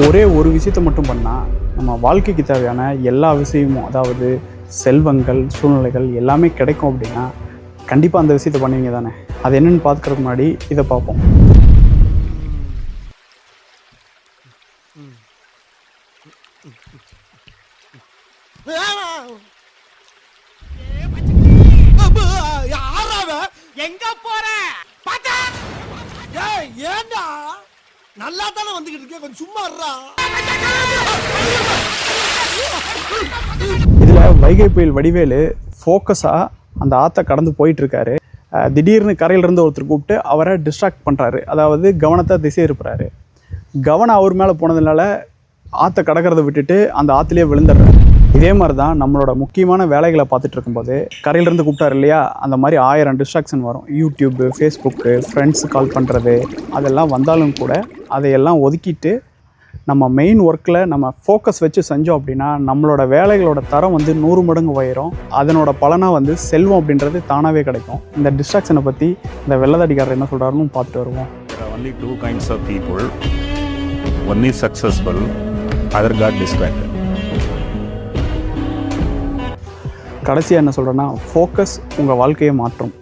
ஒரே ஒரு விஷயத்தை மட்டும் பண்ணால் நம்ம வாழ்க்கைக்கு தேவையான எல்லா விஷயமும் அதாவது செல்வங்கள் சூழ்நிலைகள் எல்லாமே கிடைக்கும் அப்படின்னா கண்டிப்பாக அந்த விஷயத்தை பண்ணுவீங்க தானே? அது என்னென்னு பார்த்துக்கிறதுக்கு முன்னாடி இதை பார்ப்போம். எங்க போற ஏண்டா நல்லா தானே வந்துகிட்டு இருக்கேன் கொஞ்சம் சும்மா இருடா. இதில் வைகை புயல் வடிவேலு ஃபோக்கஸாக அந்த ஆற்றை கடந்து போயிட்டுருக்காரு. திடீர்னு கரையிலிருந்து ஒருத்தர் கூப்பிட்டு அவரை டிஸ்ட்ராக்ட் பண்ணுறாரு அதாவது கவனத்தை திசை இருப்புறாரு கவனம் அவர் மேலே போனதுனால ஆற்றை கடக்கிறத விட்டுட்டு அந்த ஆற்றுலேயே விழுந்துடுறாரு. இதே மாதிரி தான் நம்மளோட முக்கியமான வேலைகளை பார்த்துட்டு இருக்கும்போது கரையிலேருந்து கூப்பிட்டாரு இல்லையா? அந்த மாதிரி ஆயிரம் டிஸ்ட்ராக்ஷன் வரும். யூடியூப்பு ஃபேஸ்புக்கு ஃப்ரெண்ட்ஸ் கால் பண்ணுறது அதெல்லாம் வந்தாலும் கூட அதையெல்லாம் ஒதுக்கிட்டு நம்ம மெயின் ஒர்க்கில் நம்ம ஃபோக்கஸ் வச்சு செஞ்சோம் அப்படின்னா நம்மளோட வேலைகளோட தரம் வந்து நூறு மடங்கு உயரும். அதனோட பலனாக வந்து செல்வம் அப்படின்றது தானாகவே கிடைக்கும். இந்த டிஸ்ட்ராக்ஷனை பற்றி இந்த வெள்ளதாடிக்காரர் என்ன சொல்கிறாருன்னு பார்த்துட்டு வருவோம். There are of two kinds of successful other got distract கடைசியாக என்ன சொல்கிறேன்னா ஃபோக்கஸ் உங்கள் வாழ்க்கையை மாற்றும்.